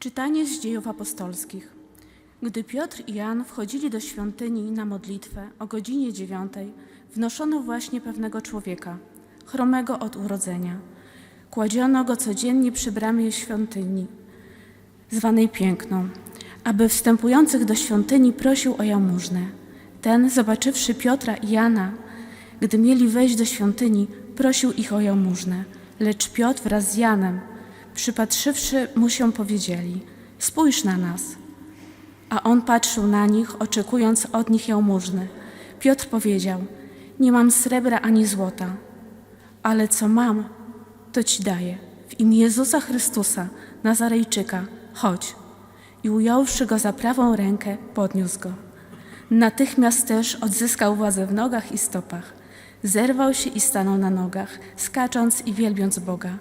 Czytanie z dziejów apostolskich. Gdy Piotr i Jan wchodzili do świątyni na modlitwę o godzinie dziewiątej, wnoszono właśnie pewnego człowieka, chromego od urodzenia. Kładziono go codziennie przy bramie świątyni, zwanej Piękną, aby wstępujących do świątyni prosił o jałmużnę. Ten, zobaczywszy Piotra i Jana, gdy mieli wejść do świątyni, prosił ich o jałmużnę. Lecz Piotr wraz z Janem, przypatrzywszy mu się, powiedzieli: Spójrz na nas. A on patrzył na nich, oczekując od nich jałmużny. Piotr powiedział: Nie mam srebra ani złota, ale co mam, to ci daję. W imię Jezusa Chrystusa, Nazarejczyka, chodź. I ująwszy go za prawą rękę, podniósł go. Natychmiast też odzyskał władzę w nogach i stopach. Zerwał się i stanął na nogach, skacząc i wielbiąc Boga.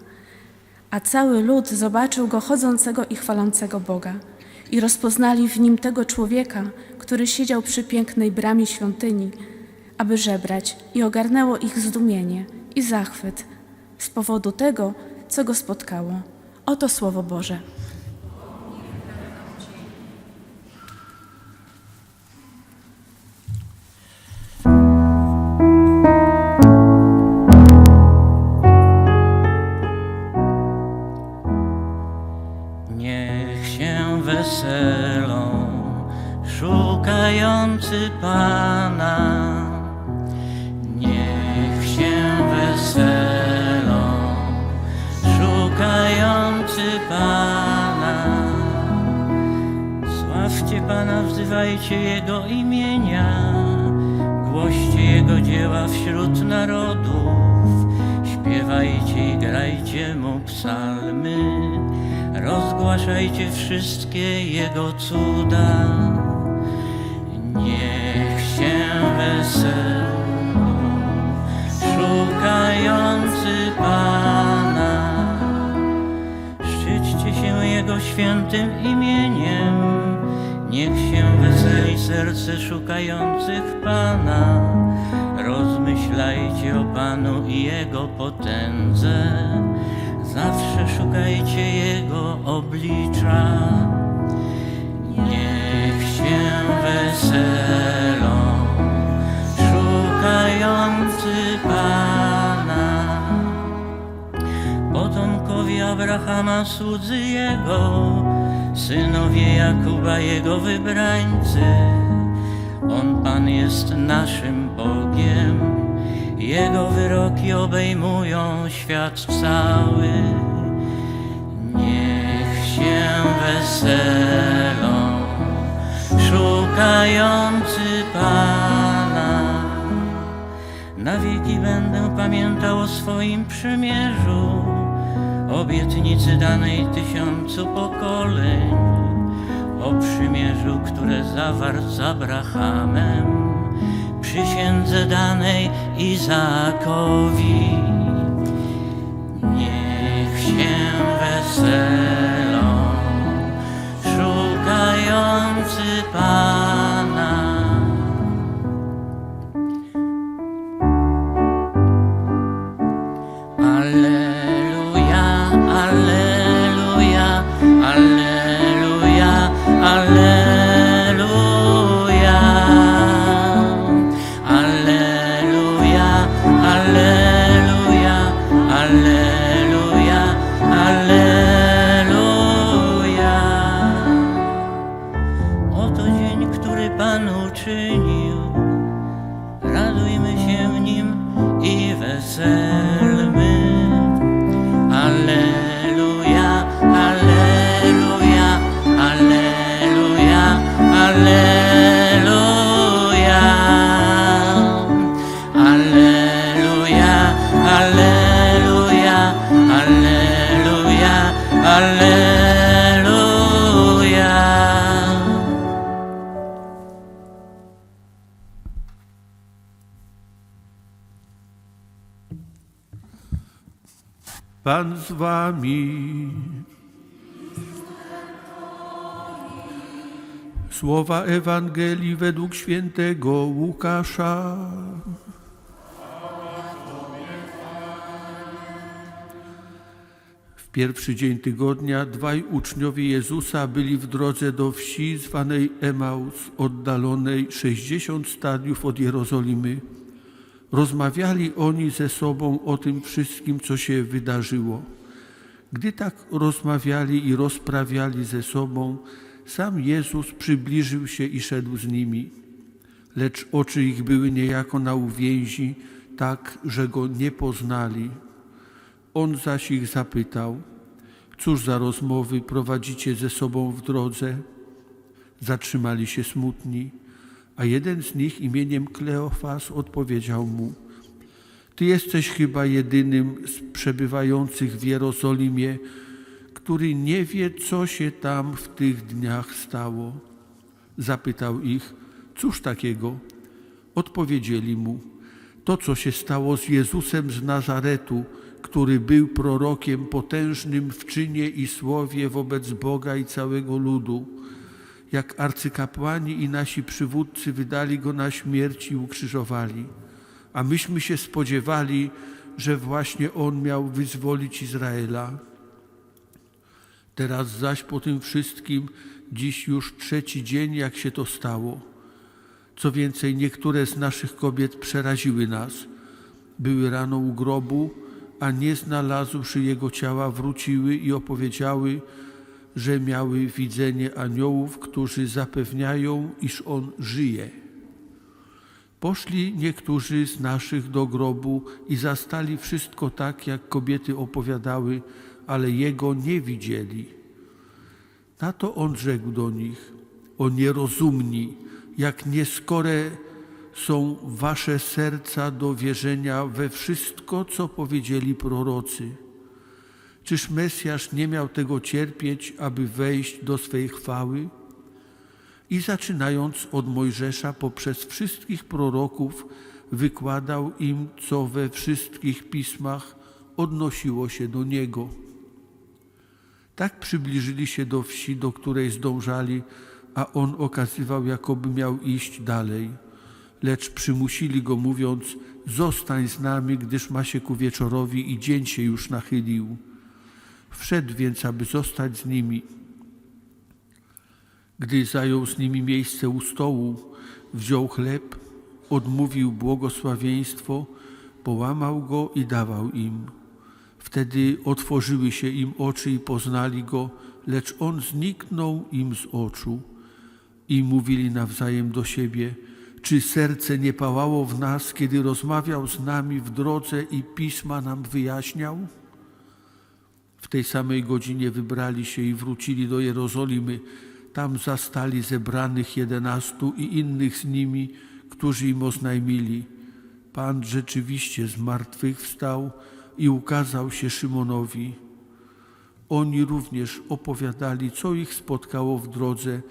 A cały lud zobaczył go chodzącego i chwalącego Boga. I rozpoznali w nim tego człowieka, który siedział przy pięknej bramie świątyni, aby żebrać, i ogarnęło ich zdumienie i zachwyt z powodu tego, co go spotkało. Oto Słowo Boże. Rozgłaszajcie wszystkie Jego cuda. Niech się weselą szukający Pana. Szczyćcie się Jego świętym imieniem, niech się weseli serce szukających Pana. Rozmyślajcie o Panu i Jego potędze, zawsze szukajcie Jego oblicza. Niech się weselą szukający Pana. Potomkowie Abrahama słudzy Jego, synowie Jakuba Jego wybrańcy. On Pan jest naszym Bogiem, Jego wyroki obejmują świat cały. Niech się weselą szukający Pana. Na wieki będę pamiętał o swoim przymierzu, obietnicy danej tysiącu pokoleń, o przymierzu, które zawarł z Abrahamem, przysiędze danej Izaakowi. Niech się weselą i Pan z wami. Słowa Ewangelii według świętego Łukasza. W pierwszy dzień tygodnia dwaj uczniowie Jezusa byli w drodze do wsi zwanej Emaus, oddalonej 60 stadiów od Jerozolimy. Rozmawiali oni ze sobą o tym wszystkim, co się wydarzyło. Gdy tak rozmawiali i rozprawiali ze sobą, sam Jezus przybliżył się i szedł z nimi. Lecz oczy ich były niejako na uwięzi, tak, że go nie poznali. On zaś ich zapytał, cóż za rozmowy prowadzicie ze sobą w drodze? Zatrzymali się smutni, a jeden z nich imieniem Kleofas odpowiedział mu, Ty jesteś chyba jedynym z przebywających w Jerozolimie, który nie wie, co się tam w tych dniach stało. Zapytał ich, cóż takiego? Odpowiedzieli mu, to co się stało z Jezusem z Nazaretu, który był prorokiem potężnym w czynie i słowie wobec Boga i całego ludu. Jak arcykapłani i nasi przywódcy wydali go na śmierć i ukrzyżowali. A myśmy się spodziewali, że właśnie on miał wyzwolić Izraela. Teraz zaś po tym wszystkim, dziś już trzeci dzień, jak się to stało. Co więcej, niektóre z naszych kobiet przeraziły nas. Były rano u grobu, a nie znalazłszy jego ciała, wróciły i opowiedziały, że miały widzenie aniołów, którzy zapewniają, iż on żyje. Poszli niektórzy z naszych do grobu i zastali wszystko tak, jak kobiety opowiadały, ale jego nie widzieli. Na to on rzekł do nich: O nierozumni, jak nieskore są wasze serca do wierzenia we wszystko, co powiedzieli prorocy. Czyż Mesjasz nie miał tego cierpieć, aby wejść do swej chwały? I zaczynając od Mojżesza poprzez wszystkich proroków, wykładał im, co we wszystkich pismach odnosiło się do niego. Tak przybliżyli się do wsi, do której zdążali, a on okazywał, jakoby miał iść dalej. Lecz przymusili go, mówiąc: Zostań z nami, gdyż ma się ku wieczorowi i dzień się już nachylił. Wszedł więc, aby zostać z nimi. Gdy zajął z nimi miejsce u stołu, wziął chleb, odmówił błogosławieństwo, połamał go i dawał im. Wtedy otworzyły się im oczy i poznali go, lecz on zniknął im z oczu. I mówili nawzajem do siebie, czy serce nie pałało w nas, kiedy rozmawiał z nami w drodze i pisma nam wyjaśniał? W tej samej godzinie wybrali się i wrócili do Jerozolimy. Tam zastali zebranych jedenastu i innych z nimi, którzy im oznajmili. Pan rzeczywiście z martwych wstał i ukazał się Szymonowi. Oni również opowiadali, co ich spotkało w drodze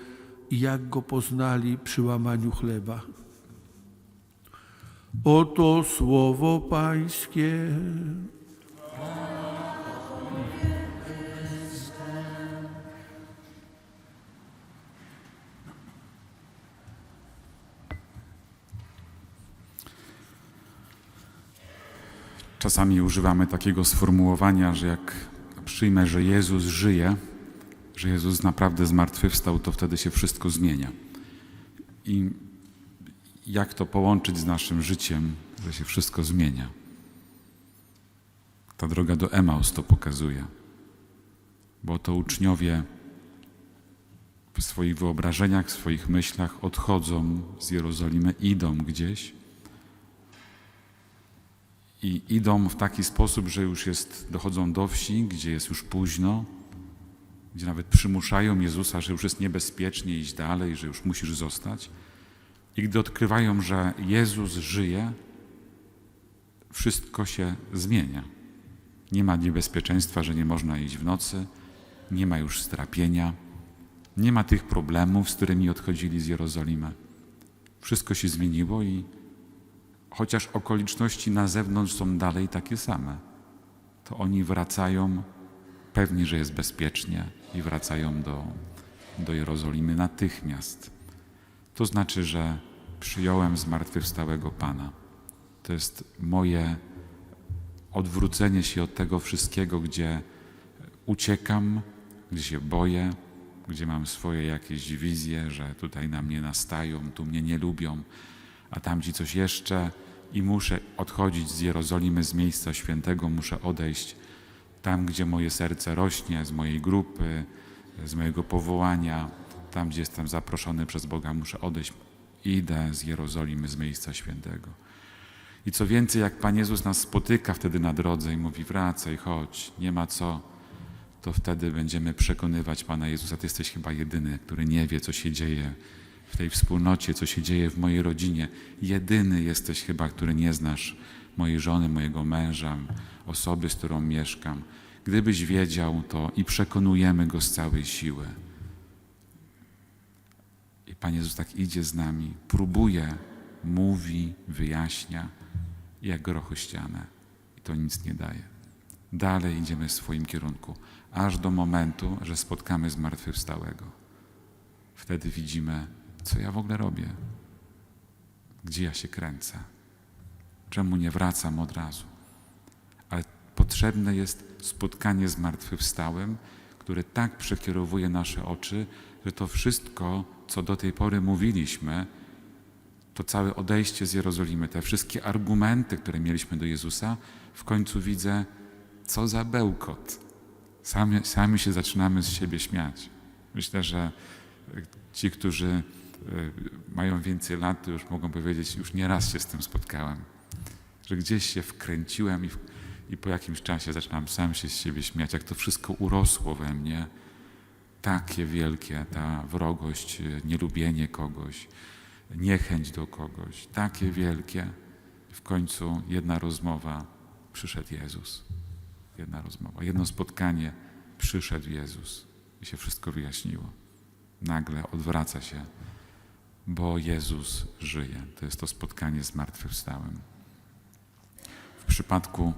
i jak go poznali przy łamaniu chleba. Oto słowo Pańskie. Czasami używamy takiego sformułowania, że jak przyjmę, że Jezus żyje, że Jezus naprawdę zmartwychwstał, to wtedy się wszystko zmienia. I jak to połączyć z naszym życiem, że się wszystko zmienia? Ta droga do Emaus to pokazuje, bo to uczniowie w swoich wyobrażeniach, w swoich myślach odchodzą z Jerozolimy, idą gdzieś i idą w taki sposób, że już jest, dochodzą do wsi, gdzie jest już późno, gdzie nawet przymuszają Jezusa, że już jest niebezpiecznie iść dalej, że już musisz zostać. I gdy odkrywają, że Jezus żyje, wszystko się zmienia. Nie ma niebezpieczeństwa, że nie można iść w nocy, nie ma już strapienia, nie ma tych problemów, z którymi odchodzili z Jerozolimy. Wszystko się zmieniło i chociaż okoliczności na zewnątrz są dalej takie same, to oni wracają pewni, że jest bezpiecznie i wracają do, do Jerozolimy natychmiast. To znaczy, że przyjąłem zmartwychwstałego Pana. To jest moje odwrócenie się od tego wszystkiego, gdzie uciekam, gdzie się boję, gdzie mam swoje jakieś wizje, że tutaj na mnie nastają, tu mnie nie lubią, a tamci coś jeszcze i muszę odchodzić z Jerozolimy, z miejsca świętego, muszę odejść tam, gdzie moje serce rośnie, z mojej grupy, z mojego powołania, tam, gdzie jestem zaproszony przez Boga, muszę odejść. Idę z Jerozolimy, z miejsca świętego. I co więcej, jak Pan Jezus nas spotyka wtedy na drodze i mówi: wracaj, chodź, nie ma co, to wtedy będziemy przekonywać Pana Jezusa. Ty jesteś chyba jedyny, który nie wie, co się dzieje w tej wspólnocie, co się dzieje w mojej rodzinie. Jedyny jesteś chyba, który nie znasz mojej żony, mojego męża, osoby, z którą mieszkam. Gdybyś wiedział to i przekonujemy go z całej siły. I Pan Jezus tak idzie z nami, próbuje, mówi, wyjaśnia, jak grocho ścianę. I to nic nie daje. Dalej idziemy w swoim kierunku, aż do momentu, że spotkamy zmartwychwstałego. Wtedy widzimy, co ja w ogóle robię, gdzie ja się kręcę, czemu nie wracam od razu. Ale potrzebne jest spotkanie z zmartwychwstałym, które tak przekierowuje nasze oczy, że to wszystko, co do tej pory mówiliśmy, to całe odejście z Jerozolimy, te wszystkie argumenty, które mieliśmy do Jezusa, w końcu widzę, co za bełkot. Sami, sami się zaczynamy z siebie śmiać. Myślę, że ci, którzy mają więcej lat, to już mogą powiedzieć, już nieraz się z tym spotkałem, że gdzieś się wkręciłem i, w, i po jakimś czasie zaczynam sam się z siebie śmiać, jak to wszystko urosło we mnie. Takie wielkie, ta wrogość, e, nielubienie kogoś, niechęć do kogoś, takie wielkie. W końcu jedna rozmowa, przyszedł Jezus. Jedna rozmowa, jedno spotkanie, przyszedł Jezus i się wszystko wyjaśniło. Nagle odwraca się, bo Jezus żyje. To jest to spotkanie z martwychwstałym. W przypadku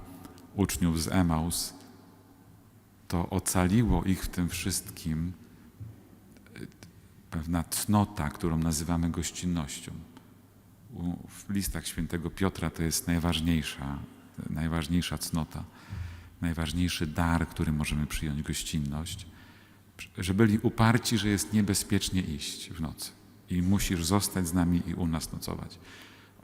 uczniów z Emaus to ocaliło ich w tym wszystkim pewna cnota, którą nazywamy gościnnością. W listach świętego Piotra to jest najważniejsza, najważniejsza cnota, najważniejszy dar, który możemy przyjąć gościnność, że byli uparci, że jest niebezpiecznie iść w nocy i musisz zostać z nami i u nas nocować.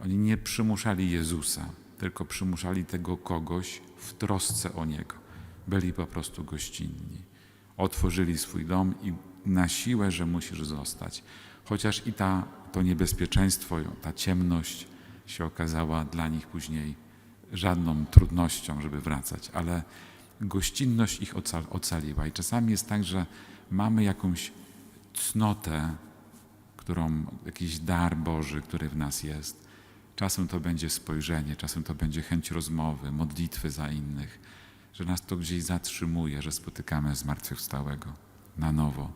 Oni nie przymuszali Jezusa, tylko przymuszali tego kogoś w trosce o Niego. Byli po prostu gościnni. Otworzyli swój dom i na siłę, że musisz zostać. Chociaż i ta, to niebezpieczeństwo, ta ciemność się okazała dla nich później żadną trudnością, żeby wracać, ale gościnność ich oca- ocaliła. I czasami jest tak, że mamy jakąś cnotę, którą, jakiś dar Boży, który w nas jest. Czasem to będzie spojrzenie, czasem to będzie chęć rozmowy, modlitwy za innych, że nas to gdzieś zatrzymuje, że spotykamy zmartwychwstałego na nowo,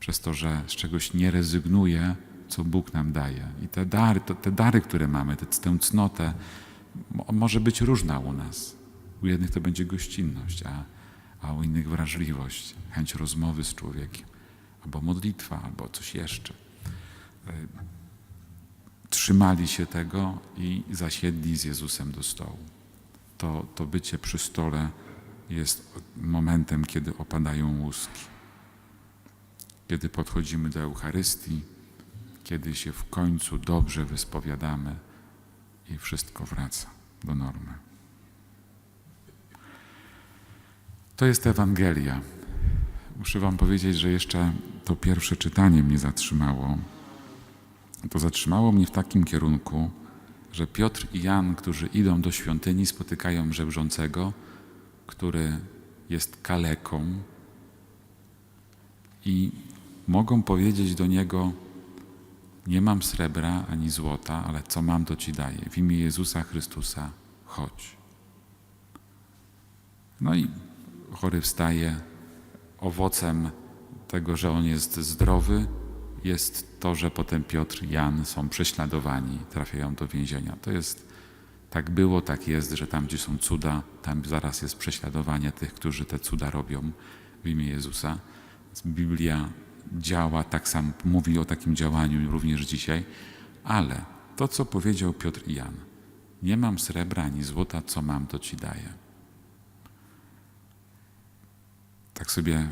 przez to, że z czegoś nie rezygnuje, co Bóg nam daje. I te dary, to, te dary które mamy, te, tę cnotę, mo- może być różna u nas. U jednych to będzie gościnność, a, a u innych wrażliwość, chęć rozmowy z człowiekiem, albo modlitwa, albo coś jeszcze. E, Trzymali się tego i zasiedli z Jezusem do stołu. To, to bycie przy stole jest momentem, kiedy opadają łuski. Kiedy podchodzimy do Eucharystii, kiedy się w końcu dobrze wyspowiadamy i wszystko wraca do normy. To jest Ewangelia. Muszę Wam powiedzieć, że jeszcze to pierwsze czytanie mnie zatrzymało. To zatrzymało mnie w takim kierunku, że Piotr i Jan, którzy idą do świątyni, spotykają żebrzącego, który jest kaleką i mogą powiedzieć do niego: Nie mam srebra ani złota, ale co mam, to ci daję. W imię Jezusa Chrystusa chodź. No i chory wstaje. Owocem tego, że on jest zdrowy, jest to, że potem Piotr i Jan są prześladowani, trafiają do więzienia. To jest, tak było, tak jest, że tam, gdzie są cuda, tam zaraz jest prześladowanie tych, którzy te cuda robią w imię Jezusa. Biblia działa, tak sam mówi o takim działaniu również dzisiaj, ale to, co powiedział Piotr i Jan, nie mam srebra ani złota, co mam, to ci daję. tak sobie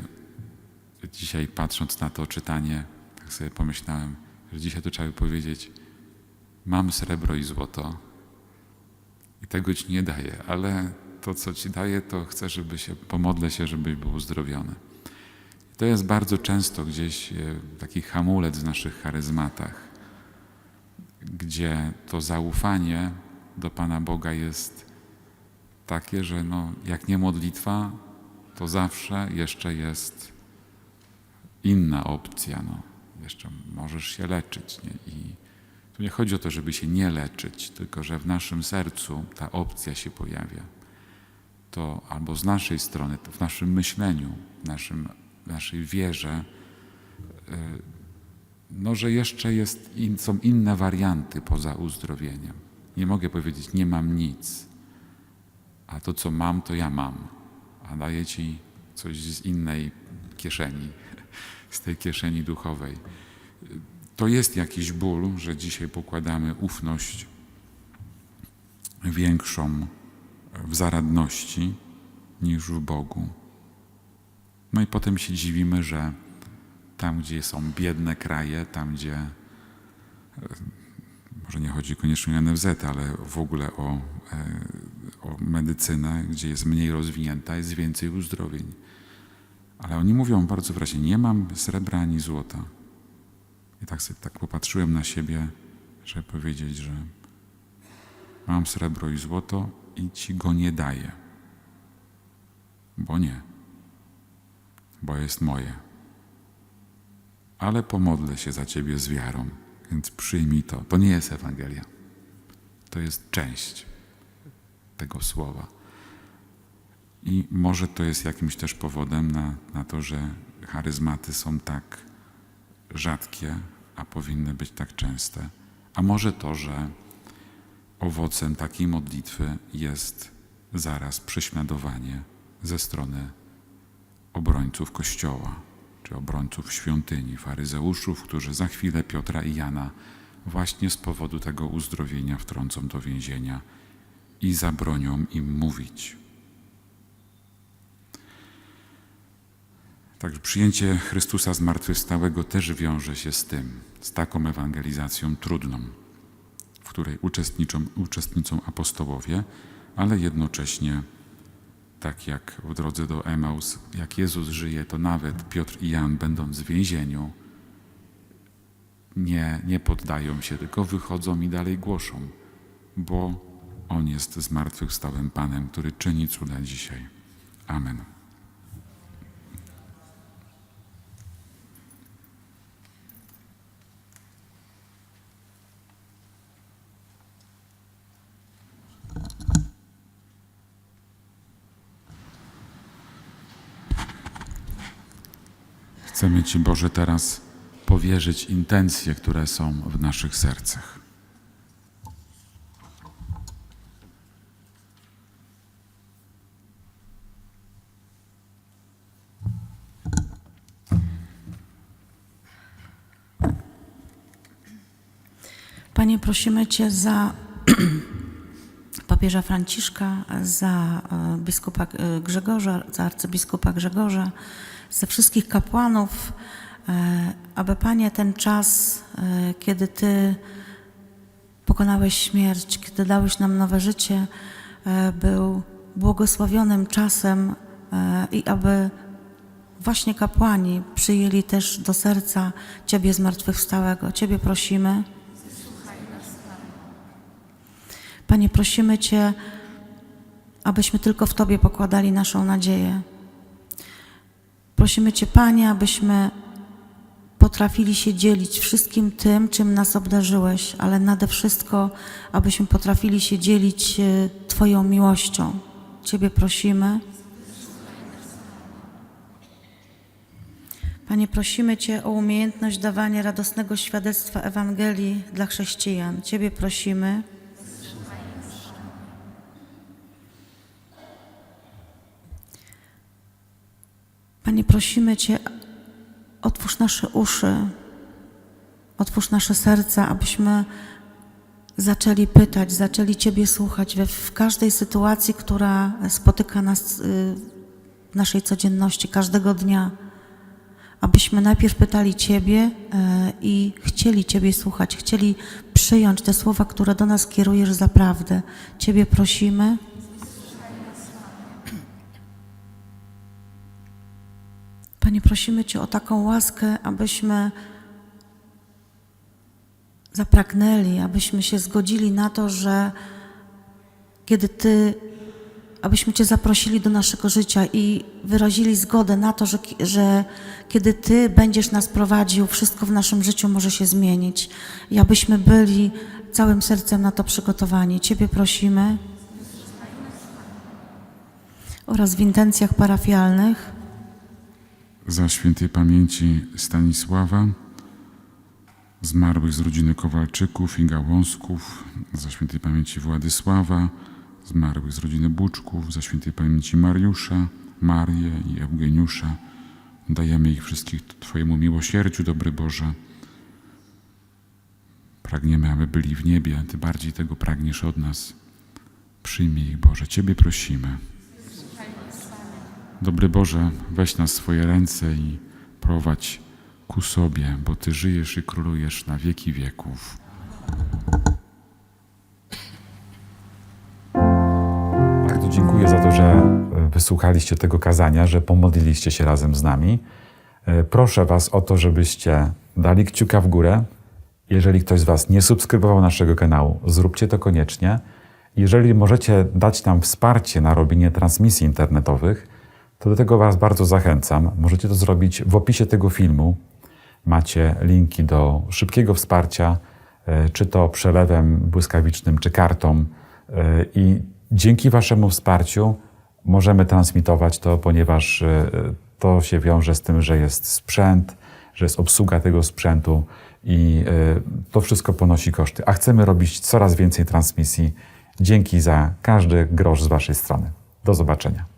dzisiaj patrząc na to czytanie, tak sobie pomyślałem, że dzisiaj to trzeba by powiedzieć, mam srebro i złoto i tego ci nie daję, ale to, co ci daję, to chcę, żeby się, pomodlę się, żebyś był uzdrowiony. I to jest bardzo często gdzieś e, taki hamulec w naszych charyzmatach, gdzie to zaufanie do Pana Boga jest takie, że no, jak nie modlitwa, to zawsze jeszcze jest inna opcja. No. Jeszcze możesz się leczyć. Nie? I tu nie chodzi o to, żeby się nie leczyć, tylko że w naszym sercu ta opcja się pojawia. To albo z naszej strony, w naszym myśleniu, w naszym, naszej wierze, y, no, że jeszcze jest są inne warianty poza uzdrowieniem. Nie mogę powiedzieć, nie mam nic, a to, co mam, to ja mam, a daję ci coś z innej kieszeni, z tej kieszeni duchowej. To jest jakiś ból, że dzisiaj pokładamy ufność większą w zaradności niż w Bogu. No i potem się dziwimy, że tam, gdzie są biedne kraje, tam, gdzie e, może nie chodzi koniecznie o NFZ, ale w ogóle o, e, o medycynę, gdzie jest mniej rozwinięta, jest więcej uzdrowień. Ale oni mówią bardzo wyraźnie, nie mam srebra ani złota. I tak sobie tak popatrzyłem na siebie, żeby powiedzieć, że mam srebro i złoto i ci go nie daję. Bo nie. Bo jest moje. Ale pomodlę się za ciebie z wiarą, więc przyjmij to. To nie jest Ewangelia. To jest część tego słowa. I może to jest jakimś też powodem na, na to, że charyzmaty są tak rzadkie, a powinny być tak częste. A może to, że owocem takiej modlitwy jest zaraz prześladowanie ze strony obrońców Kościoła, czy obrońców świątyni, faryzeuszów, którzy za chwilę Piotra i Jana właśnie z powodu tego uzdrowienia wtrącą do więzienia i zabronią im mówić. Także przyjęcie Chrystusa zmartwychwstałego też wiąże się z tym, z taką ewangelizacją trudną, w której uczestniczą, uczestniczą apostołowie, ale jednocześnie, tak jak w drodze do Emaus, jak Jezus żyje, to nawet Piotr i Jan, będąc w więzieniu, nie, nie poddają się, tylko wychodzą i dalej głoszą, bo On jest zmartwychwstałym Panem, który czyni cuda dzisiaj. Amen. Chcemy Ci, Boże, teraz powierzyć intencje, które są w naszych sercach. Panie, prosimy Cię za papieża Franciszka, za e, biskupa e, Grzegorza, za arcybiskupa Grzegorza, za wszystkich kapłanów, e, aby Panie ten czas, e, kiedy Ty pokonałeś śmierć, kiedy dałeś nam nowe życie, e, był błogosławionym czasem i aby właśnie kapłani przyjęli też do serca Ciebie zmartwychwstałego. Ciebie prosimy. Panie, prosimy Cię, abyśmy tylko w Tobie pokładali naszą nadzieję. Prosimy Cię, Panie, abyśmy potrafili się dzielić wszystkim tym, czym nas obdarzyłeś, ale nade wszystko, abyśmy potrafili się dzielić e, Twoją miłością. Ciebie prosimy. Panie, prosimy Cię o umiejętność dawania radosnego świadectwa Ewangelii dla chrześcijan. Ciebie prosimy. Prosimy Cię, otwórz nasze uszy, otwórz nasze serca, abyśmy zaczęli pytać, zaczęli Ciebie słuchać we, w każdej sytuacji, która spotyka nas y, w naszej codzienności, każdego dnia, abyśmy najpierw pytali Ciebie e, i chcieli Ciebie słuchać, chcieli przyjąć te słowa, które do nas kierujesz za prawdę. Ciebie prosimy. Panie, prosimy Cię o taką łaskę, abyśmy zapragnęli, abyśmy się zgodzili na to, że kiedy Ty, abyśmy Cię zaprosili do naszego życia i wyrazili zgodę na to, że, że kiedy Ty będziesz nas prowadził, wszystko w naszym życiu może się zmienić. I abyśmy byli całym sercem na to przygotowani. Ciebie prosimy. Oraz w intencjach parafialnych Za świętej pamięci Stanisława, zmarłych z rodziny Kowalczyków i Gałązków, za świętej pamięci Władysława, zmarłych z rodziny Buczków, za świętej pamięci Mariusza, Marię i Eugeniusza. Dajemy ich wszystkich Twojemu miłosierdziu, dobry Boże. Pragniemy, aby byli w niebie, Ty bardziej tego pragniesz od nas. Przyjmij ich, Boże, Ciebie prosimy. Dobry Boże, weź nas swoje ręce i prowadź ku sobie, bo Ty żyjesz i królujesz na wieki wieków. Bardzo dziękuję za to, że e, wysłuchaliście tego kazania, że pomodliliście się razem z nami. E, Proszę Was o to, żebyście dali kciuka w górę. Jeżeli ktoś z Was nie subskrybował naszego kanału, zróbcie to koniecznie. Jeżeli możecie dać nam wsparcie na robienie transmisji internetowych, to do tego Was bardzo zachęcam. Możecie to zrobić w opisie tego filmu. Macie linki do szybkiego wsparcia, e, czy to przelewem błyskawicznym, czy kartą. E, I dzięki Waszemu wsparciu możemy transmitować to, ponieważ e, to się wiąże z tym, że jest sprzęt, że jest obsługa tego sprzętu i to wszystko ponosi koszty. A chcemy robić coraz więcej transmisji. Dzięki za każdy grosz z Waszej strony. Do zobaczenia.